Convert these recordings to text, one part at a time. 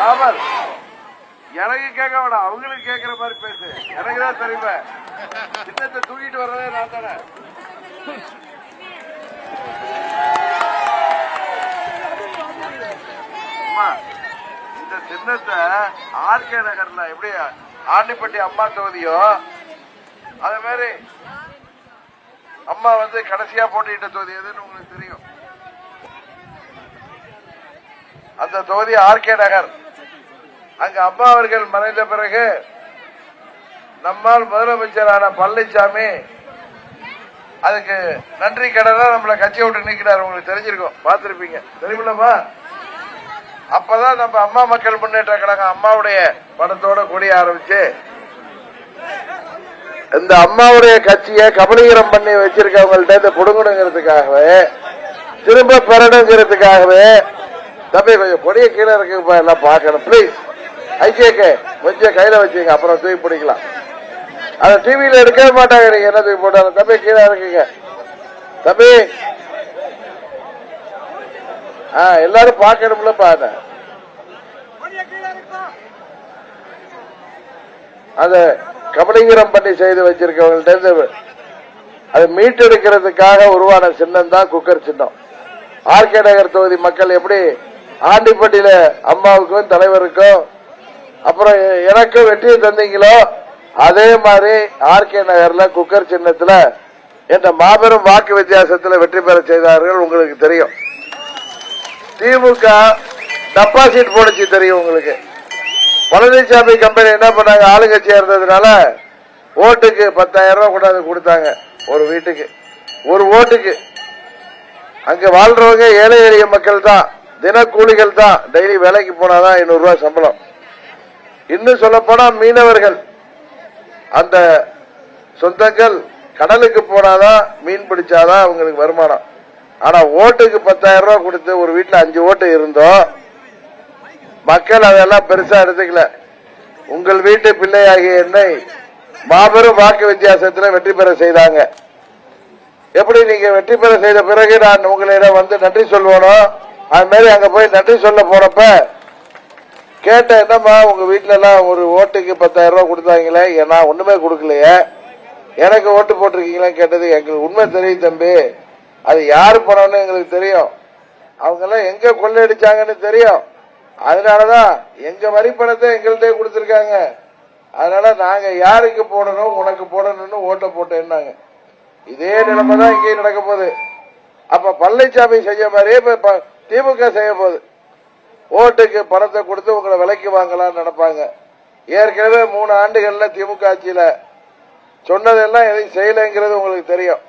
ராமர் எனக்கு கேட்க வேணாம். அவங்களுக்கு கேட்கிற மாதிரி பேசு. எனக்கு தான் தெரியுமே. சின்னத்தை தூக்கிட்டு வர்றதே நான் தானே. அம்மா, இந்த சின்னத்தை ஆர்கே நகர்ல எப்படி ஆண்டிப்பட்டி அம்மா தொகுதியோ? அதே மாதிரி அம்மா வந்து கடைசியா போட்டிட்ட தொகுதி எதுன்னு உங்களுக்கு தெரியும். அந்த தொகுதி ஆர்கே நகர். அங்கு அம்மா அவர்கள் மறைந்த பிறகு நம்மால் முதலமைச்சரான பழனிசாமி அதுக்கு நன்றி கடனா நம்மள கட்சியை விட்டு நீக்கிறார் உங்களுக்கு தெரிஞ்சிருக்கும். பார்த்திருப்பீங்க. தெரியுமில்லம்மா? அப்பதான் நம்ம அம்மா மக்கள் முன்னேற்ற கழகம் அம்மாவுடைய படத்தோட கொடிய ஆரம்பிச்சு இந்த அம்மாவுடைய கட்சியை கபலீகரம் பண்ணி வச்சிருக்கவங்கள்ட்ட இந்த கொடுங்கணுங்கிறதுக்காகவே திரும்ப பெறணுங்கிறதுக்காகவே தம்பி கொஞ்சம் கொடிய கீழே இருக்குப்பா எல்லாம் பார்க்கணும் ப்ளீஸ் ஐகேகே கொஞ்சம் கையில வச்சுங்க அப்புறம் தூக்கி பிடிக்கலாம். அதை டிவியில எடுக்கவே மாட்டாங்க நீங்க. என்ன தூக்கி போட்டாலும் தம்பி கீழே இருக்குங்க தம்பி. ஆ எல்லாரும் பார்க்கணும்ல பாருங்க அத கபடிகரம் பண்ணி செய்து வச்சிருக்கவங்கள்ட்ட இருந்து அதை மீட்டெடுக்கிறதுக்காக உருவான சின்னம் தான் குக்கர் சின்னம். ஆர்கே நகர் தொகுதி மக்கள் எப்படி ஆண்டிப்பட்டியில அம்மாவுக்கும் தலைவருக்கும் அப்புறம் எனக்கும் வெற்றியை தந்தீங்களோ? அதே மாதிரி ஆர்கே நகர்ல குக்கர் சின்னத்துல என்ற மாபெரும் வாக்கு வித்தியாசத்துல வெற்றி பெற செய்தார்கள் உங்களுக்கு தெரியும். திமுக டெபாசிட் போடுச்சு தெரியும் உங்களுக்கு. பழனிசாமி கம்பெனி என்ன பண்ணாங்க? ஆளுங்கட்சியா இருந்ததுனால ஓட்டுக்கு பத்தாயிரம் ரூபாய் கொண்டாந்து கொடுத்தாங்க ஒரு வீட்டுக்கு. ஒரு ஓட்டுக்கு. அங்க வாழ்றவங்க ஏழை எளிய மக்கள் தான் தினக்கூலிகள் தான் டெய்லி வேலைக்கு போனாதான் ஐநூறு ரூபாய் சம்பளம். இன்னும் சொல்ல போனா மீனவர்கள். அந்த சொந்தங்கள் கடலுக்கு போனாதான் மீன் பிடிச்சாதான் அவங்களுக்கு வருமானம். ஆனா ஓட்டுக்கு பத்தாயிரம் ரூபாய் கொடுத்து ஒரு வீட்டுல அஞ்சு ஓட்டு இருந்தோம் மக்கள் அதெல்லாம் பெருசா எடுத்துக்கல. உங்கள் வீட்டு பிள்ளையாகிய என்னை மாபெரும் வாக்கு வித்தியாசத்துல வெற்றி பெற செய்தாங்க. எப்படி நீங்க வெற்றி பெற செய்த பிறகு நான் உங்களிடம் வந்து நன்றி சொல்லுவனோ அது மாதிரி அங்க போய் நன்றி சொல்ல போறப்ப கேட்ட என்னம்மா உங்க வீட்டுல எல்லாம் ஒரு ஓட்டுக்கு பத்தாயிரம் ரூபாய் கொடுத்தாங்களே நான் ஒண்ணுமே கொடுக்கலையே. எனக்கு ஓட்டு போட்டிருக்கீங்களா கேட்டது எங்களுக்கு உண்மை தெரியும் தம்பி. அது யாரு பணம்னு எங்களுக்கு தெரியும். அவங்க எல்லாம் எங்க கொள்ளையடிச்சாங்கன்னு தெரியும். அதனாலதான் எங்க வரி பணத்தை எங்கள்கிட்ட கொடுத்திருக்காங்க. அதனால நாங்க யாருக்கு போடணும் உனக்கு போடணும்னு ஓட்டை போட்டேன்னாங்க. இதே நிலைமை தான் இங்கேயும் நடக்க போகுது. அப்ப பழனிசாமி செஞ்ச மாதிரியே இப்ப திமுக செய்ய போகுது. ஓட்டுக்கு பணத்தை கொடுத்து உங்களை விலைக்கு வாங்கலாம்னு நினைப்பாங்க. ஏற்கனவே மூணு ஆண்டுகள்ல திமுக ஆட்சியில சொன்னதெல்லாம் எதையும் செய்யலைங்கிறது உங்களுக்கு தெரியும்.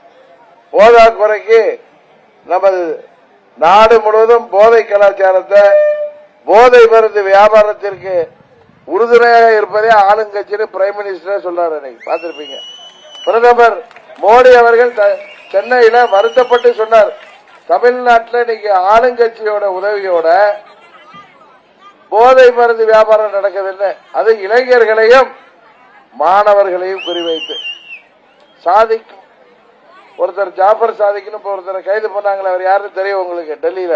போதா குறைக்கு நமது நாடு முழுவதும் போதை கலாச்சாரத்தை போதை மருந்து வியாபாரத்திற்கு உறுதுணையாக இருப்பதே ஆளுங்கட்சின்னு பிரைம் மினிஸ்டர் சொல்றாரு இன்னைக்கு. பார்த்திருப்பீங்க. பிரதமர் மோடி அவர்கள் சென்னையில வருத்தப்பட்டு சொன்னார். தமிழ்நாட்டில் இன்னைக்கு ஆளுங்கட்சியோட உதவியோட போதை மருந்து வியாபாரம் நடக்குதுன்னு அது இளைஞர்களையும் மாணவர்களையும் குறிவைத்து. சாதிக்கும். ஒருத்தர் ஜாஃபர் சாதிக்குன்னு ஒருத்தரை கைது பண்ணாங்களே அவர் யாருன்னு தெரியும் உங்களுக்கு டெல்லியில.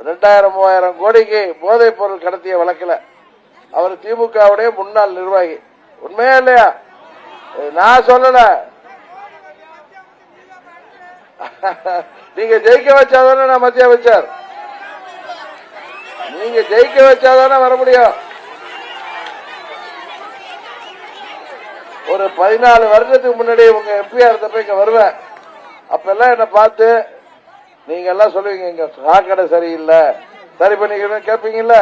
ரெண்டாயிரம் மூவாயிரம் கோடிக்கு போதைப் பொருள் கடத்திய வழக்கில் அவர் திமுகவுடைய முன்னாள் நிர்வாகி. உண்மையா இல்லையா? நான் சொல்லல. நீங்க ஜெயிக்க வச்சாதானே நான் மத்திய அமைச்சர்? நீங்க ஜெயிக்க வச்சாதானே வர முடியும். ஒரு பதினாலு வருஷத்துக்கு முன்னாடி உங்க எம்பியா இருந்தப்ப இங்க வருவேன். அப்ப எல்லாம் என்ன பார்த்து நீங்க எல்லாம் சொல்லுவீங்க இங்க சாக்கடை சரியில்லை. சரி பண்ணிக்கணும் கேட்பீங்கல்ல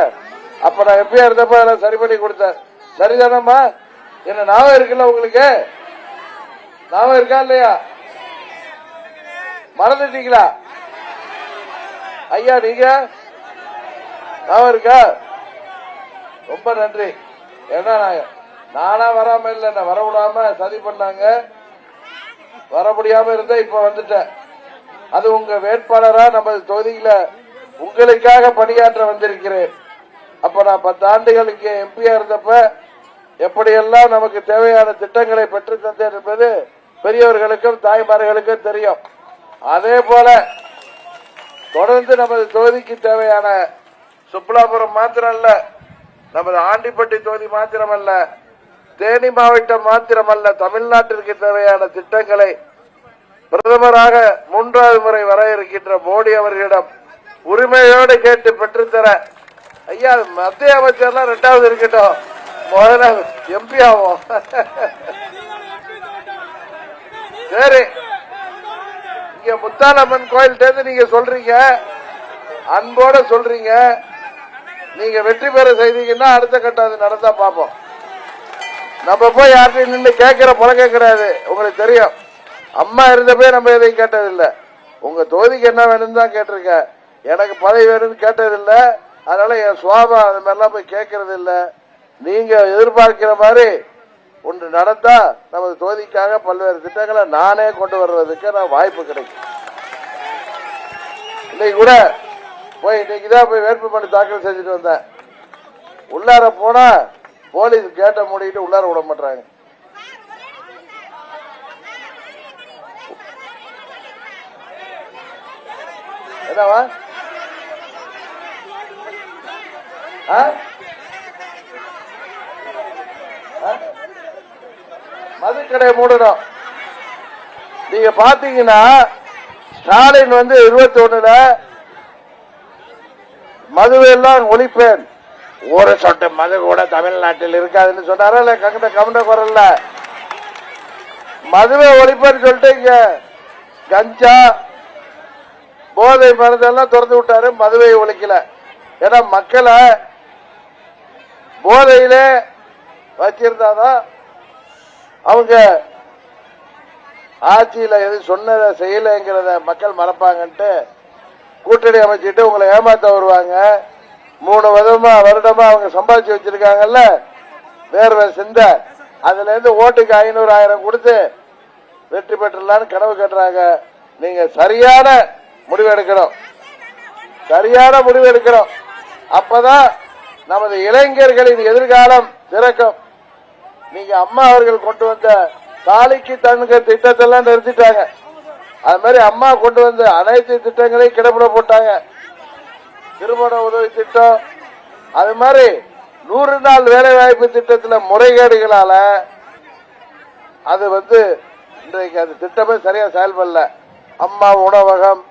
அப்ப நான் எம்பியா இருந்தப்ப அதெல்லாம் சரி பண்ணி கொடுத்தேன். சரிதானம்மா? என்ன ஞாபகம் இருக்குல்ல உங்களுக்கு? ஞாபகம் இருக்கா இல்லையா? மறந்துட்டீங்களா? ஐயா நீங்க? ஞாபகம் இருக்கா ரொம்ப நன்றி. ஏன்னா நான் நானா வராம இல்ல என்ன வர விடாம சதி பண்ணாங்க. வர முடியாம இருந்த இப்ப வந்துட்டேன். அது உங்க வேட்பாளரா நமது தொகுதியில உங்களுக்காக பணியாற்ற வந்திருக்கிறேன். அப்ப நான் பத்து ஆண்டுகளுக்கு எம்பியா இருந்தப்ப எப்படியெல்லாம் நமக்கு தேவையான திட்டங்களை பெற்று தந்தேன் என்பது பெரியவர்களுக்கும் தாய்மார்களுக்கும் தெரியும். அதே போல தொடர்ந்து நமது தொகுதிக்கு தேவையான சுப்லாபுரம் மாத்திரம் அல்ல நமது ஆண்டிப்பட்டி தொகுதி மாத்திரம் அல்ல தேனி மாவட்டம் மாத்திரமல்ல தமிழ்நாட்டிற்கு தேவையான திட்டங்களை பிரதமராக மூன்றாவது முறை வர இருக்கின்ற மோடி அவர்களிடம் உரிமையோடு கேட்டு பெற்றுத்தர ஐயா மத்திய அமைச்சர்லாம் ரெண்டாவது இருக்கட்டும். முதல்ல எம்பி ஆகும் சரி. இங்க முத்தாலம்மன் கோயில் நீங்க சொல்றீங்க. அன்போட சொல்றீங்க. நீங்க வெற்றி பெற செய்தீங்கன்னா அடுத்த கட்டம் அது நடந்தா பார்ப்போம். நம்ம போய் யார்கிட்டையும் நின்று கேட்கிற பழக்கம் கிடையாது உங்களுக்கு தெரியும். அம்மா இருந்தப்பே நம்ம எதையும் கேட்டதில்லை. உங்க தொகுதிக்கு என்ன வேணும்னு தான் கேட்டிருக்கேன் எனக்கு பதவி வேணும்னு கேட்டதில்லை. அதனால என் சுவாபம் அது மாதிரிலாம் போய் கேட்கறது இல்லை நீங்க எதிர்பார்க்கிற மாதிரி ஒன்று நடந்தா நமது தொகுதிக்காக பல்வேறு திட்டங்களை நானே கொண்டு வர்றதுக்கு நான் வாய்ப்பு கிடைக்கும். இன்னைக்கு கூட போய் இன்னைக்கு தான் போய் வேட்புமனு தாக்கல் செஞ்சுட்டு வந்தேன். உள்ளார போனா போலீஸ் கேட்ட மூடிட்டு உள்ளார விட மாட்டாங்க என்னவா? ஆ? மதுக்கடை மூடணும். நீங்க பாத்தீங்கன்னா ஸ்டாலின் வந்து இருபத்தி ஒண்ணுல மதுவெல்லாம் ஒழிப்பேன். ஒரு சொட்டு மது கூட தமிழ்நாட்டில் இருக்காதுன்னு சொன்னாரா? இல்ல கண்ட கவுண்ட குரல்ல? மதுவை ஒழிப்பேன்னு சொல்லிட்டு இங்க கஞ்சா போதை மருந்தெல்லாம் திறந்து விட்டாரு மதுவை ஒழிக்கல. ஏன்னா மக்களை போதையில வச்சிருந்தாதான் அவங்க ஆட்சியில எது சொன்னதை செய்யலைங்கிறத மக்கள் மறப்பாங்கன்ட்டு கூட்டணி அமைச்சிட்டு உங்களை ஏமாத்த வருவாங்க. மூணு விதமா வருடமா அவங்க சம்பாதிச்சு வச்சிருக்காங்கல்ல? வேர்வை சிந்த. அதுல இருந்து ஓட்டுக்கு ஐநூறு ஆயிரம் கொடுத்து வெற்றி பெற்றலான்னு கனவு கட்டுறாங்க. நீங்க சரியான முடிவு எடுக்கணும். சரியான முடிவு எடுக்கணும். அப்பதான் நமது இளைஞர்களின் எதிர்காலம் சிறக்கும் நீங்க அம்மா அவர்கள் கொண்டு வந்த தாலிக்கு தங்க திட்டத்தெல்லாம் நிறுத்திட்டாங்க. அது மாதிரி அம்மா கொண்டு வந்த அனைத்து திட்டங்களையும் கிடப்பிட போட்டாங்க. திருமண உதவி திட்டம். அது மாதிரி நூறு நாள் வேலை வாய்ப்பு திட்டத்தில் முறைகேடுகளால அது வந்து இன்றைக்கு அது திட்டமே சரியா செயல்படல. அம்மா உணவகம்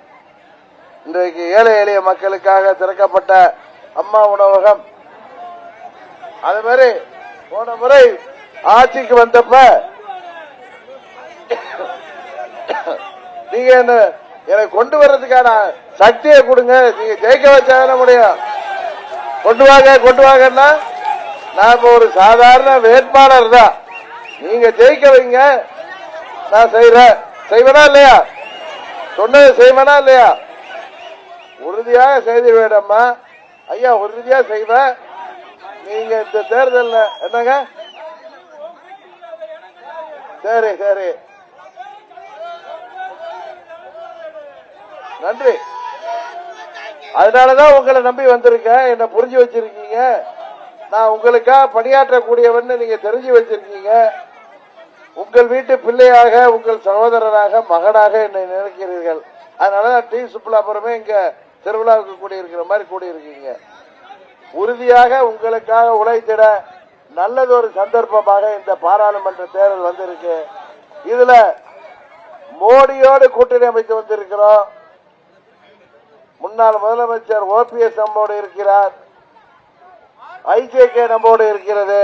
இன்றைக்கு ஏழை எளிய மக்களுக்காக திறக்கப்பட்ட அம்மா உணவகம். அது மாதிரி போன முறை ஆட்சிக்கு வந்தப்ப நீங்க என்ன எனக்கு கொண்டு வர்றதுக்கான சக்தியை கொடுங்க. நீங்க ஜெயிக்க வச்சாதானே முடியும்? கொண்டு வாங்க கொண்டு வாங்கன்னா நான் இப்ப ஒரு சாதாரண வேட்பாளர் தான். நீங்க ஜெயிக்க வைங்க. நான் செய்யறேன் செய்வனா இல்லையா? சொன்னது செய்வனா இல்லையா? உறுதியாக செய்து வேடம்மா ஐயா உறுதியா செய்வேன். நீங்க இந்த தேர்தல் என்னங்க? சரி சரி. நன்றி. அதனாலதான் உங்களை நம்பி வந்திருக்கேன். என்ன புரிஞ்சு வச்சிருக்கீங்க. நான் உங்களுக்காக பணியாற்றக்கூடியவன் நீங்க தெரிஞ்சு வச்சிருக்கீங்க. உங்கள் வீட்டு பிள்ளையாக உங்கள் சகோதரராக மகனாக என்னை நினைக்கிறீர்கள். அதனாலதான் டி சுப்புலாபுரமே இங்க திருவிழாவுக்கு கூடியிருக்கிற மாதிரி கூடியிருக்கீங்க. உறுதியாக உங்களுக்காக உழைத்திட நல்லதொரு சந்தர்ப்பமாக இந்த பாராளுமன்ற தேர்தல் வந்திருக்கு. இதுல மோடியோடு கூட்டணி அமைத்து வந்திருக்கிறோம். முன்னாள் முதலமைச்சர் ஓபிஎஸ் நம்மோடு இருக்கிறார். ஐஜேகே நம்மோடு இருக்கிறது.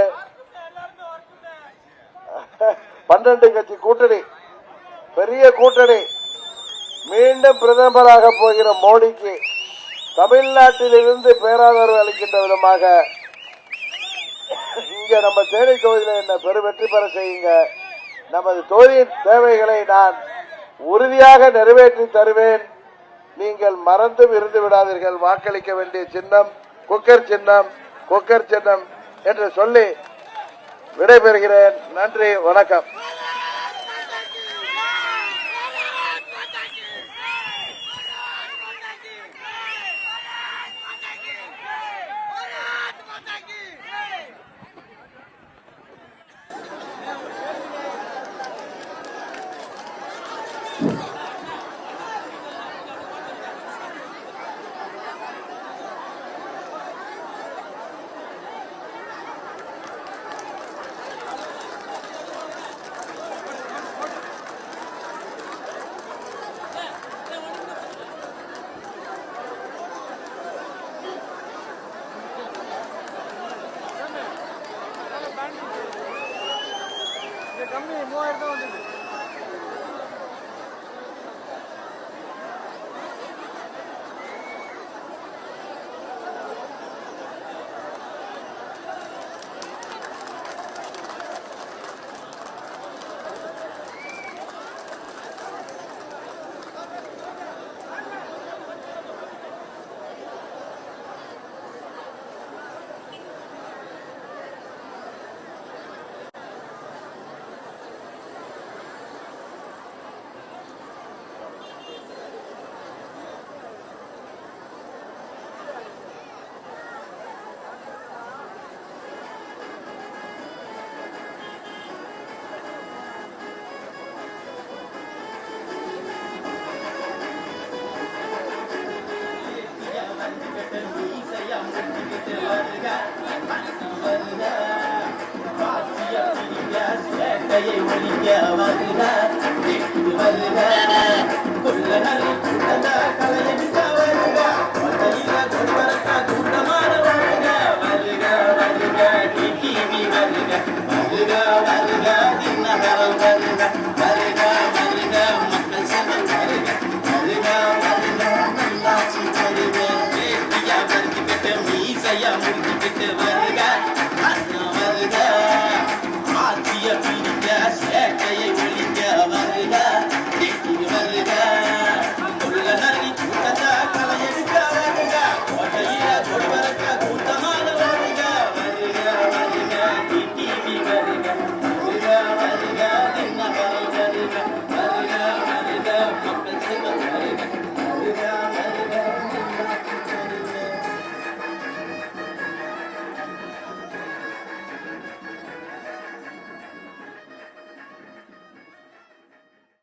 பன்னெண்டு கட்சி கூட்டணி. பெரிய கூட்டணி. மீண்டும் பிரதமராக போகிற மோடிக்கு தமிழ்நாட்டில் இருந்து பேராதரவு அளிக்கின்ற விதமாக இங்க நம்ம தேனி தொகுதியில் என்ன பெரு வெற்றி பெற செய்யுங்க. நமது தொகுதியின் தேவைகளை நான் உறுதியாக நிறைவேற்றி தருவேன். நீங்கள் மறந்தும் இருந்து விடாதீர்கள். வாக்களிக்க வேண்டிய சின்னம் குக்கர் சின்னம் குக்கர் சின்னம் என்று சொல்லி விடைபெறுகிறேன். நன்றி வணக்கம். கம்மி மூவாயிரம் தான் வந்தது வேட்டையை ஒழிக்க வருக வருக தின்னகரம் வருக